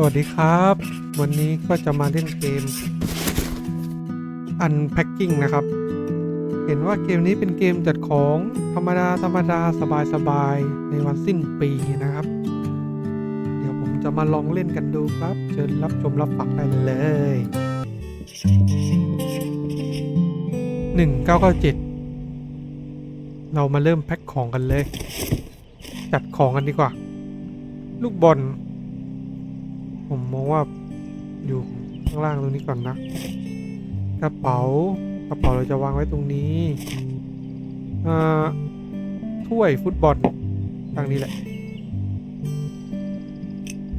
สวัสดีครับ วันนี้ก็จะมาเล่นเกม Unpacking นะครับ เห็นว่าเกมนี้เป็นเกมจัดของธรรมดาธรรมดาสบายสบายๆในวันสิ้นปีนะครับ เดี๋ยวผมจะมาลองเล่นกันดูครับ เชิญรับชมรับฟังได้เลย 1997 เรามาเริ่มแพ็คของกันเลย จัดของกันดีกว่า ลูกบอล ผมมองว่าอยู่ข้างล่างตรงนี้ก่อนนะ กระเป๋ากระเป๋าเราจะวางไว้ตรงนี้อ่าถ้วยฟุตบอลตั้งนี้แหละ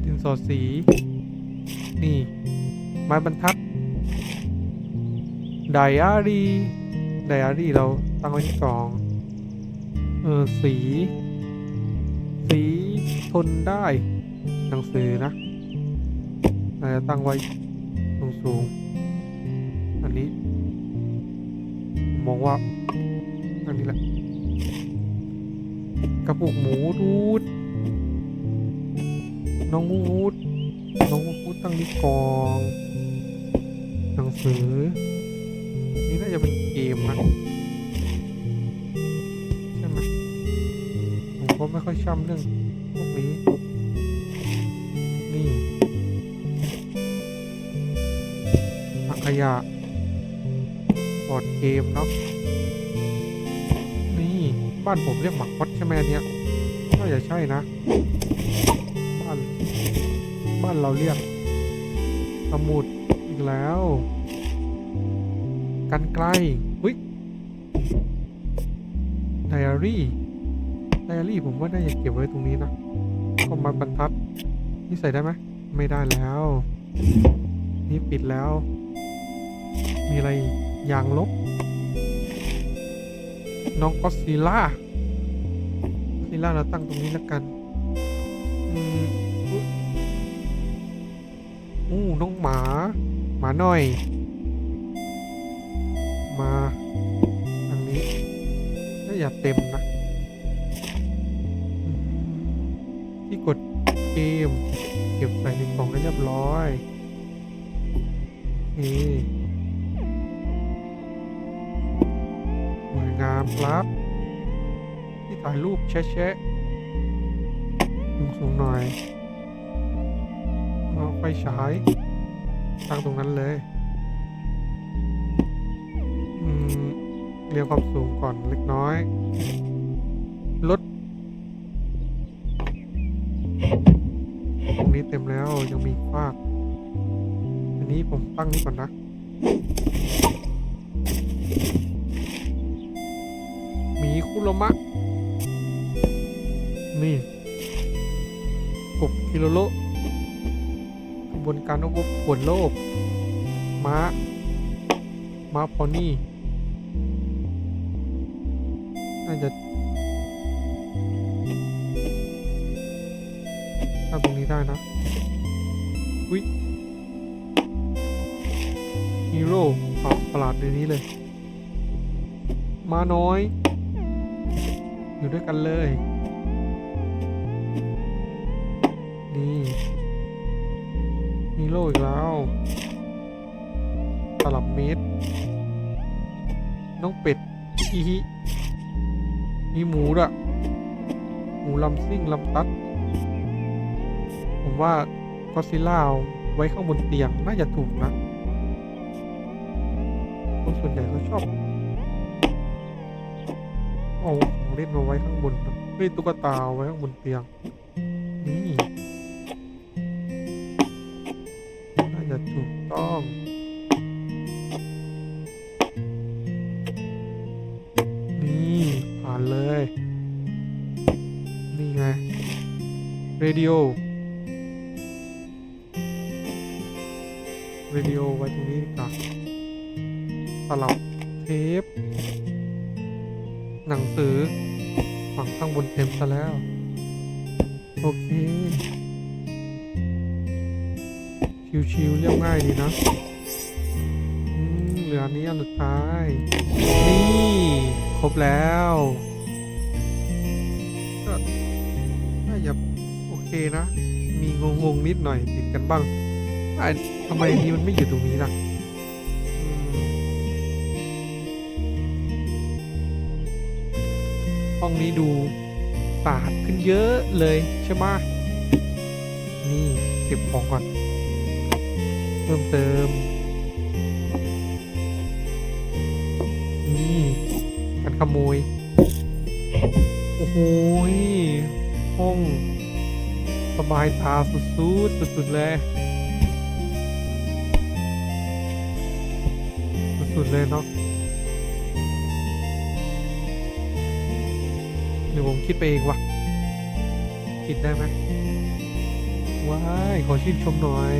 ดินสอสี นี่ ไม้บรรทัด ไดอารี่ ไดอารี่เราตั้งไว้ที่กล่อง เออสี สีทนได้ หนังสือนะ อาจะตั้งไว้สูงสูงๆอันนี้ มองว่า อันนี้แหละ กระปุกหมูรูด น้องวูดน้องวูดตั้งที่กอง หนังสือ นี่น่าจะเป็นเกมนะใช่ไหมผมก็ไม่ค่อยช่ำเรื่องพวกนี้ ยะบอร์ดเกมเนาะนี่บ้านผมเรียกหมักวัดใช่ไหมเนี้ยน่าจะใช่นะ บ้านบ้านเราเรียกสมุดอีกแล้ว กันไกลอุ้ยไดอารี่ไดอารี่ผมว่าน่าจะเก็บไว้ตรงนี้นะก็มาบรรทัด นี่ใส่ได้ไหมไม่ได้แล้ว นี่ปิดแล้ว มีอะไรอีกยางลบ น้องก็ซิล่าซิล่าเราตั้งตรงนี้แล้วกันอืมอู้น้องหมา หมาหน่อย มาทางนี้น่าอย่าเต็มนะที่กดเกมเก็บใส่ในกล่องให้เรียบร้อยโงามครับ ที่ถ่ายรูปแชะๆสูงๆหน่อยเอาไฟฉายตั้งตรงนั้นเลยเรียงความสูงก่อนเล็กน้อย ลด ตรงนี้เต็มแล้วยังมีฟาก อันนี้ผมตั้งนี้ก่อนนะ คุโรมะ นี่กบคิโลโลกระบวนการอบอบขวนโลก ม้า ม้าพอนี่ น่าจะตั้งตรงนี้ได้นะ อุ้ยฮีโร่เผาประหลาดในนี้เลย มาน้อย อยู่ด้วยกันเลยนี่ฮีโร่อีกแล้วตลับเมตร น้องเป็ดอีฮิมีหมูด้วยหมูลำซิ่งลำตัด ผมว่าก็ซิล่าไว้ข้างบนเตียง น่าจะถูกนะ คนส่วนใหญ่เขาชอบ เอา เล่นมาไว้ข้างบนนะเฮ้ยตุ๊กตาเอาไว้ข้างบนเตียง นี่น่าจะถูกต้องนี่ผ่านเลย นี่ไงเรดิโอเรดิโอไว้ตรงนี้ดีกว่าตลับเทป หนังสือฝั่งข้างบนเต็มซะแล้ว โอเค ชิวๆเรียบง่ายดีนะเหลืออันนี้อันสุดท้าย นี่ ครบแล้วก็น่าจะโอเคนะ มีงงๆนิดหน่อยติดกันบ้างไอ้ทำไมอันนี้มันไม่อยู่ตรงนี้ล่ะ ห้องนี้ดูสะอาดขึ้นเยอะเลยใช่ไหมนี่เก็บของก่อน เพิ่มเติม นี่การขโมย โอ้โหห้องสบายตาสุดๆสุดๆเลยสุดๆเลยเนาะ หรือผมคิดไปเองวะคิดได้ไหมว้ายขอชื่นชมหน่อย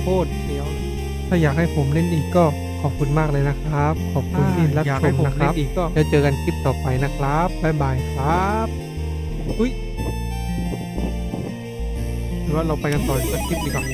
โคตรเฟี้ยวเลยถ้าอยากให้ผมเล่นอีกก็ขอบคุณมากเลยนะครับ ขอบคุณที่รับอยากชให้มผมนะคเล่รับนอีกก็แล้วเจอกันคลิปต่อไปนะครับ บ๊ายบายครับ อุ้ยหรือว่าเราไปกันต่ออีกสักคลิปดีกว่า